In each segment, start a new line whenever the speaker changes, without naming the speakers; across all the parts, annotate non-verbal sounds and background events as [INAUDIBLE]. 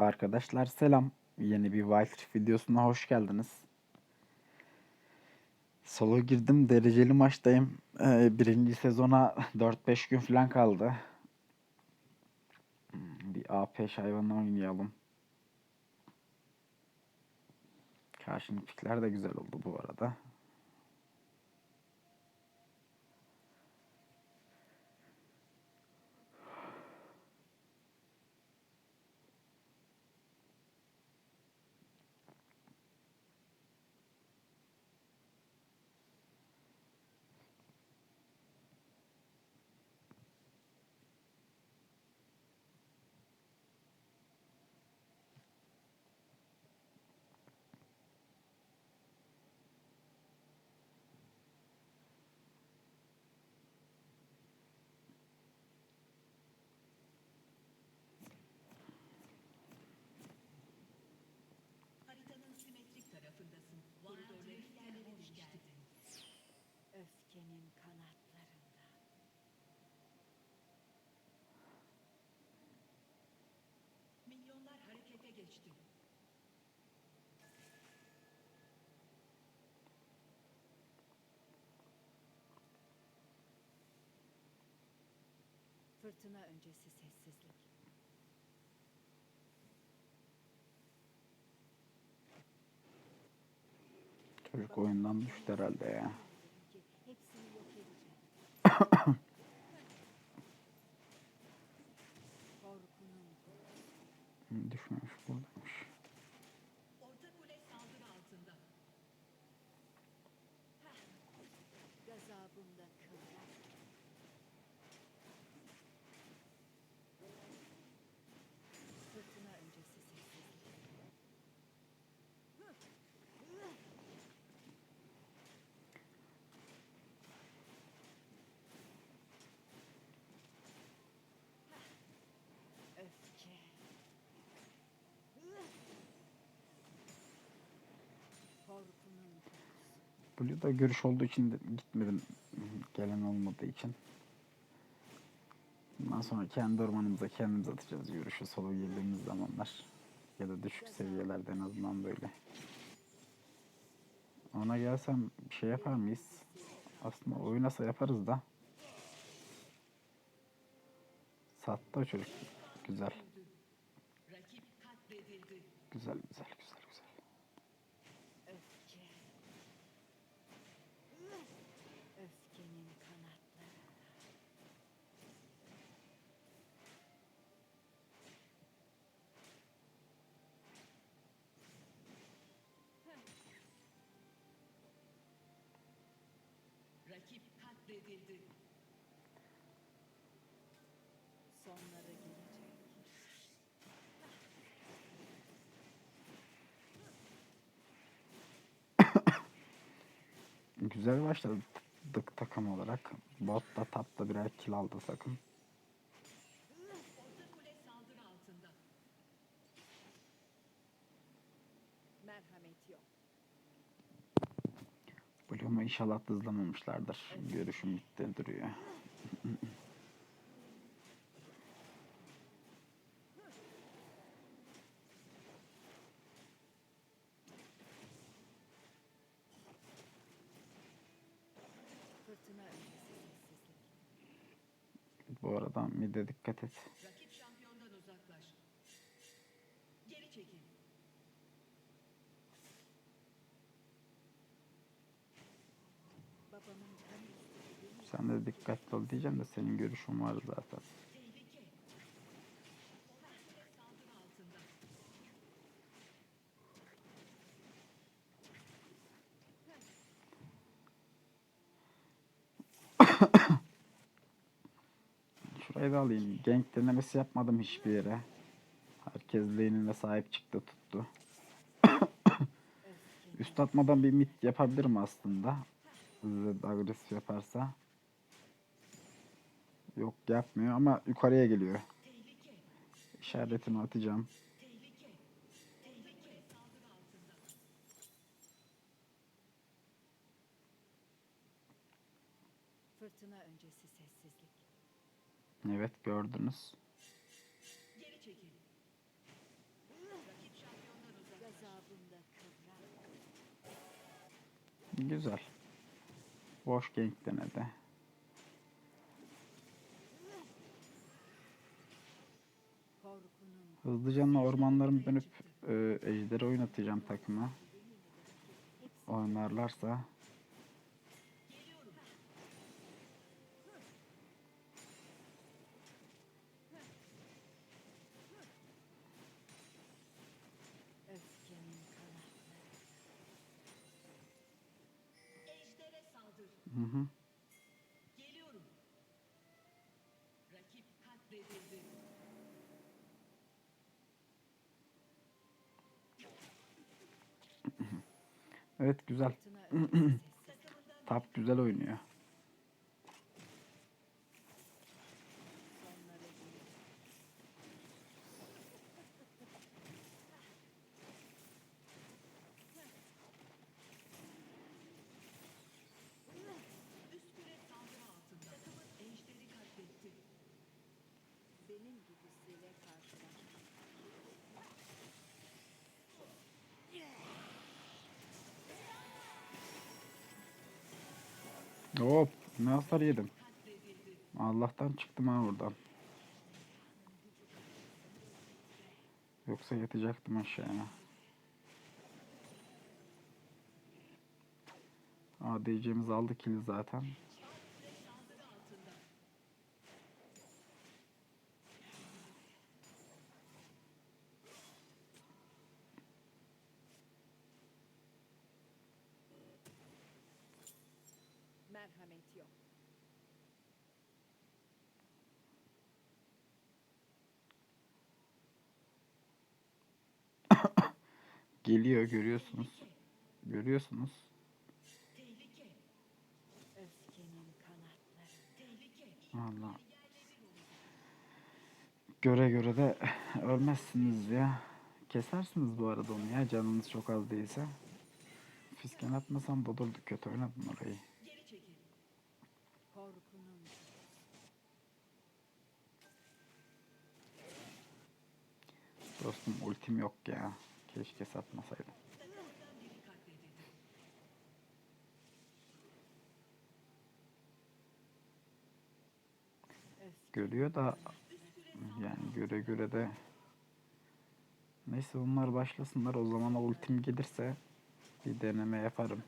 Arkadaşlar selam. Yeni bir Wild Rift videosuna hoş geldiniz. Solo girdim. Dereceli maçtayım. Ee, birinci sezona 4-5 gün falan kaldı. Hmm, Bir AP hayvanla oynayalım. Karşının pikler de güzel oldu bu arada.
Fırtına öncesi sessizlik.
Çocuk oyundan düştü herhalde ya. [COUGHS] Blue'da görüş olduğu için de gitmedim. Gelen olmadığı için. Bundan sonra kendi ormanımıza kendimiz atacağız görüşü solo girdiğimiz zamanlar. Ya da düşük seviyelerde en azından böyle. Ona gelsem bir şey yapar mıyız? Aslında oynasa yaparız da. Sattı o çocuk. Güzel güzel güzel.
Rakip katledildi.
Sonları gelecek.
Güzel başladık takım olarak. Bot da top da birer kill aldı takım. İnşallah hızlamamışlardır. Görüşüm gitti duruyor. Bu arada mid'e dikkat et.
Rakip şampiyondan uzaklaş. Geri çekil.
Babamın kan istediği
Sen de dikkatli ol diyeceğim de senin görüşün var zaten. [COUGHS] Şurayı da alayım. Gank denemesi yapmadım hiçbir yere. Herkes lane'ine sahip çıktı tuttu. [COUGHS] Üst atmadan bir mid yapabilirim aslında. Zed agresif yaparsa. Yok yapmıyor ama yukarıya geliyor. İşaretimi atacağım.
Fırtına öncesi sessizlik.
Evet gördünüz.
Geri çekil.
Gazabında kıvrak.
Güzel. Boş gank denedi.
Korkunun
Hızlıca ormanlarımı dönüp e, ejderi oynatacağım takıma. Oynarlarsa.
öfkenin
Evet güzel. [CLEARS THROAT] Tap güzel oynuyor.
Sonları gelir.
üst küre saldırı altında. Takımın ejderi katletti.
Benim gibisiyle karşılaşmak.
Hop ne hasar yedim. Allah'tan çıktım ha oradan. Yoksa yatacaktım aşağıya. ADC'miz aldı kili zaten.
Merhamet yok.
Geliyor görüyorsunuz. Görüyorsunuz. Allah. Göre göre de ölmezsiniz ya. Kesersiniz bu arada onu ya canınız çok az değilse. Fisken atmasam da olurdu kötü oynadın orayı. Dostum ultim yok ya. Keşke satmasaydım. Görüyor da yani göre göre de Neyse onlar başlasınlar o zaman ultim gelirse bir deneme yaparım.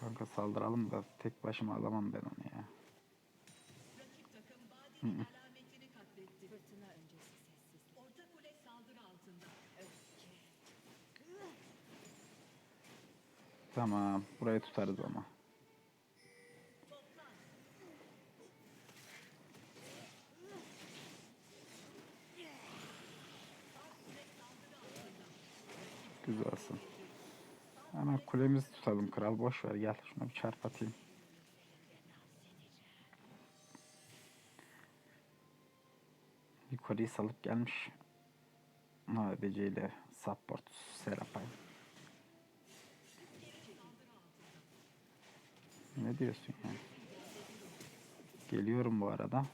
Kanka saldıralım da tek başıma alamam ben onu ya.
Rakip takım
Tamam burayı tutarız ama. Güzelsin. Hemen kulemizi tutalım kral boş ver gel şuna bir çarp atayım. Yukarıyı salıp gelmiş. ADC ile support Serapay. Ne diyorsun ya? Geliyorum bu arada.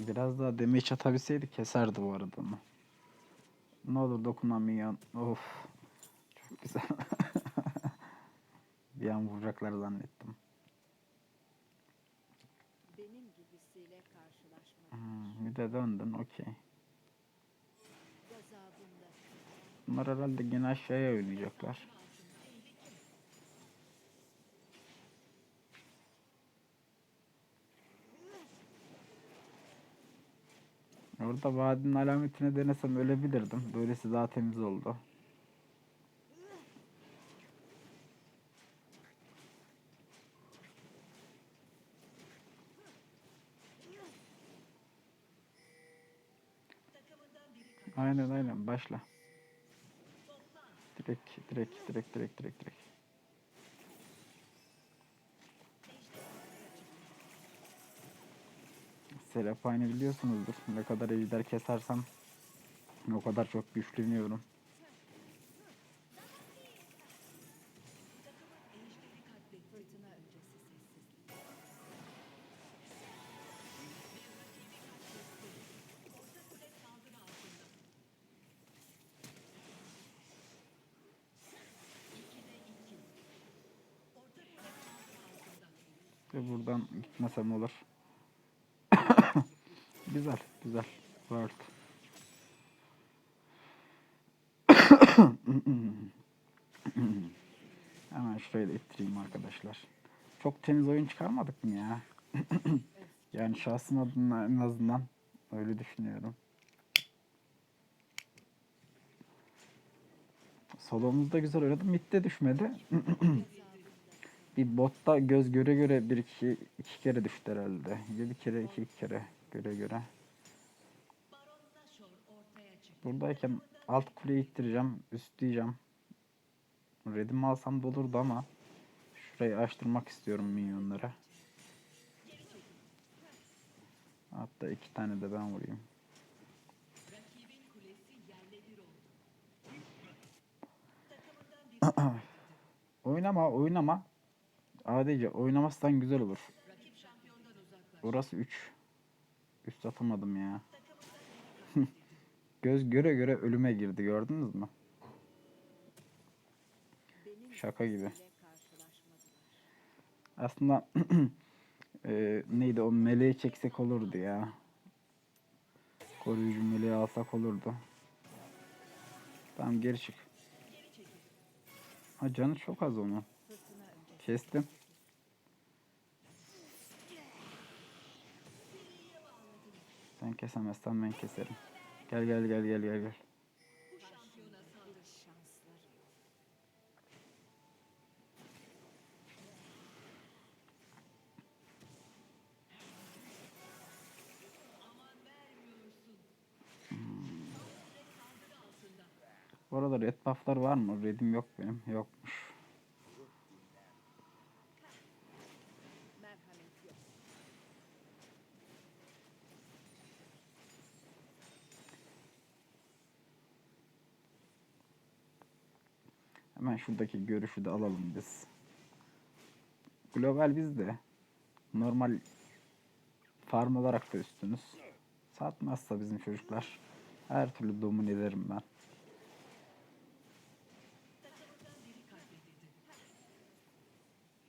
Biraz daha damage atabilseydi keserdi bu arada onu. Ne olur dokunamayan. Of. Çok güzel. [LAUGHS] bir an vuracaklar zannettim.
Benim gibisiyle karşılaşmak.
Hmm, bir de döndün okey. Bunlar herhalde gene aşağıya oynayacaklar. Orada vadinin alametine denesem ölebilirdim. Böylesi daha temiz oldu. Aynen aynen başla. Direkt direkt direkt direkt direkt direkt. Serapine biliyorsunuzdur. Ne kadar ejder kesersem o kadar çok güçleniyorum. Ve buradan gitmesem olur. Güzel, güzel. Word. [COUGHS] Hemen şurayı da ittireyim arkadaşlar. Çok temiz oyun çıkarmadık mı ya? [COUGHS] yani şahsım adına en azından öyle düşünüyorum. Solomuz güzel oynadı. Mid'de düşmedi. [COUGHS] bir botta göz göre göre bir iki, iki kere düştü herhalde. Ya bir kere iki, iki kere göre göre. Buradayken alt kuleyi ittireceğim, üstleyeceğim. Redimi alsam da olurdu ama şurayı açtırmak istiyorum minyonlara. Hatta iki tane de ben vurayım. [CLEARS THROAT] oynama, oynama. ADC oynamazsan güzel olur. Orası 3. Üst atamadım ya. [LAUGHS] Göz göre göre ölüme girdi gördünüz mü? Şaka gibi. Aslında eee, [CLEARS THROAT] neydi o meleği çeksek olurdu ya. Koruyucu meleği alsak olurdu. Tamam geri çık. Ha canı çok az onun. Kestim. Sen kesemezsen ben keserim. Gel gel gel gel gel gel.
yok.
Bu arada red buff'lar var mı? Red'im yok benim. Yokmuş.
Merhamet yok.
Hemen şuradaki görüşü de alalım biz. Global bizde. Normal farm olarak da üstünüz. Satmazsa bizim çocuklar her türlü domine ederim ben.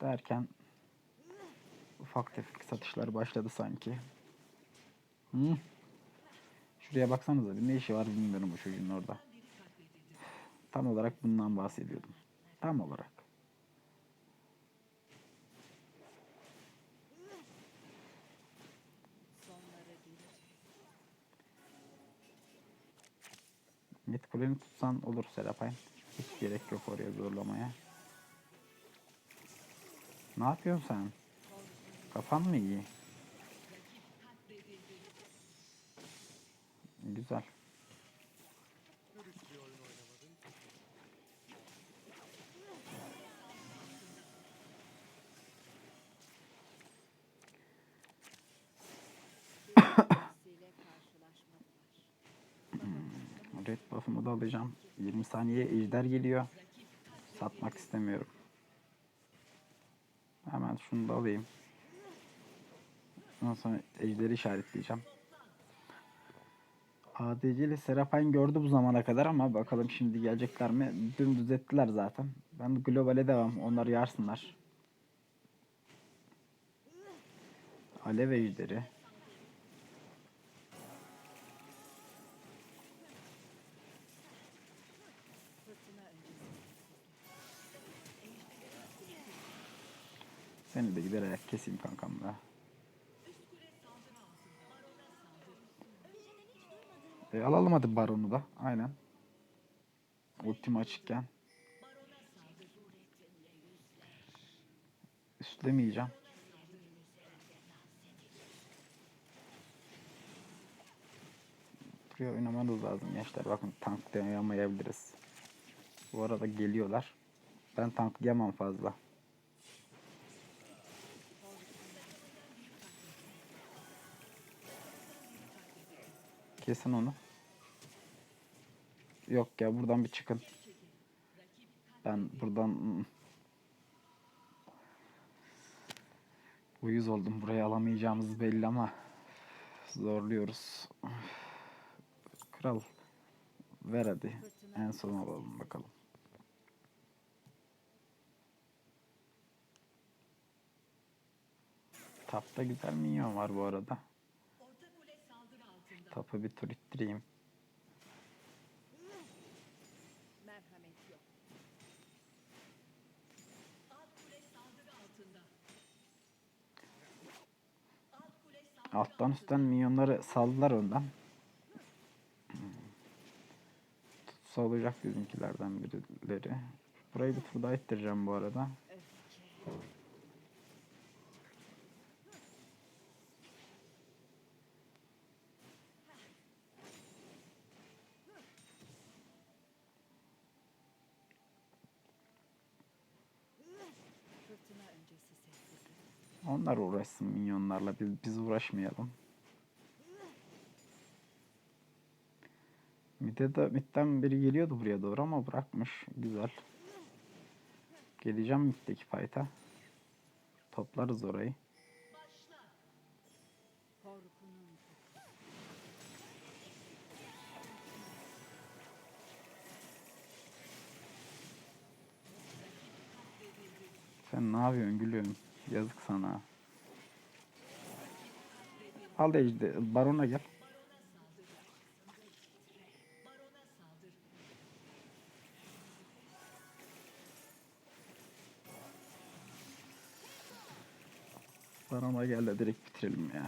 Derken ufak tefek satışlar başladı sanki. Hı? Şuraya baksanıza bir ne işi var bilmiyorum bu çocuğun orada. Tam olarak bundan bahsediyordum. Tam olarak. Mid tutsan olur Serapay. Hiç gerek yok oraya zorlamaya. Ne yapıyorsun sen? Kafan mı iyi? Güzel.
Gibisiyle karşılaşmadılar.
Da alacağım. 20 saniye ejder geliyor. Satmak istemiyorum. Hemen şunu da alayım. Ondan sonra ejderi işaretleyeceğim. ADC ile Serapine gördü bu zamana kadar ama bakalım şimdi gelecekler mi? Dümdüz ettiler zaten. Ben globale devam. Onlar yarsınlar. Alev ejderi. Seni de gider ayak keseyim kankam da. E, alalım hadi baronu da. Aynen. Ultim açıkken. Üstlemeyeceğim. Buraya oynamanız lazım gençler. Bakın tank dayamayabiliriz. Bu arada geliyorlar. Ben tanklayamam fazla. Kesin onu. Yok ya buradan bir çıkın. Ben buradan ı-ı. uyuz oldum. Burayı alamayacağımız belli ama zorluyoruz. Kral ver hadi. En son alalım bakalım. Tapta güzel minyon var bu arada. Tapı bir tur ittireyim. Alttan üstten minyonları saldılar. Hmm. Tutsa olacak bizimkilerden birileri. Burayı bir tur daha ittireceğim bu arada. Uğraşsın minyonlarla biz, biz uğraşmayalım. Mid'e de midden biri geliyordu buraya doğru ama bırakmış. Güzel. Geleceğim mid'deki fight'a. Toplarız orayı. Sen ne yapıyorsun gülüm? Yazık sana. Al ejde, barona gel.
Barona
gel de direkt bitirelim ya.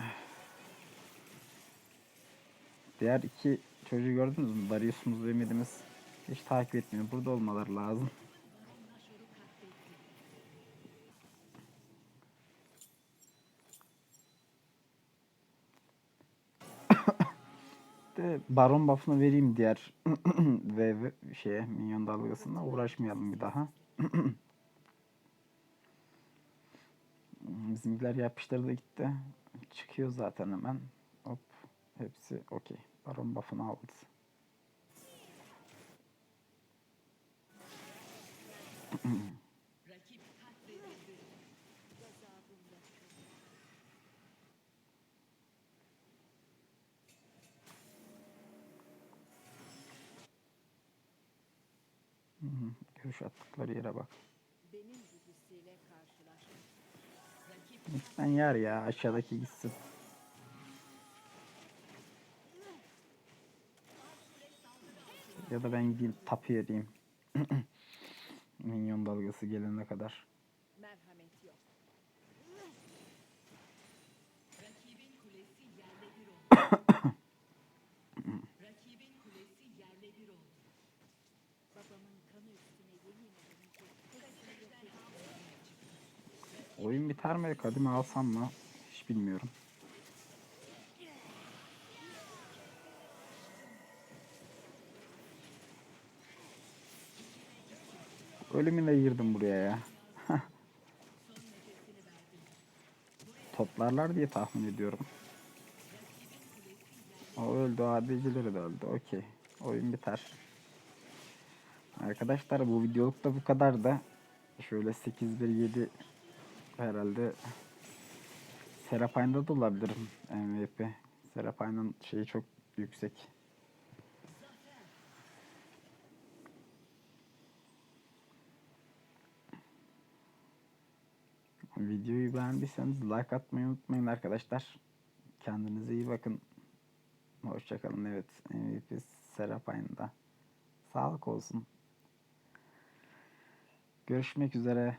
Diğer iki çocuğu gördünüz mü? Darius'umuz ve Mid'imiz hiç takip etmiyor. Burada olmaları lazım. De baron buff'ını vereyim diğer [CLEARS THROAT] ve şeye minyon dalgasına uğraşmayalım bir daha. [CLEARS THROAT] Bizimkiler yapıştırdı gitti. Çıkıyor zaten hemen. Hop. Hepsi okey. Baron buff'ını aldı.
Rakip [CLEARS THROAT] katledildi.
gazabında
Hı Görüş attıkları yere bak. Ben yer ya aşağıdaki gitsin. Ya da ben gideyim tapu yereyim. [CLEARS THROAT] Minyon dalgası gelene kadar. Oyun biter mi? Alsam mı? Hiç bilmiyorum. Ölümüne girdim buraya ya. [LAUGHS] Toplarlar diye tahmin ediyorum. O öldü, ADC'leri de öldü. Okey. Oyun biter. Arkadaşlar bu videoluk da bu kadar da. Şöyle 8-1-7 herhalde Serapine'da da olabilirim MVP. Serapine'ın şeyi çok yüksek. Videoyu beğendiyseniz like atmayı unutmayın arkadaşlar. Kendinize iyi bakın. Hoşçakalın. Evet MVP Serapine'da. Sağlık olsun. Görüşmek üzere.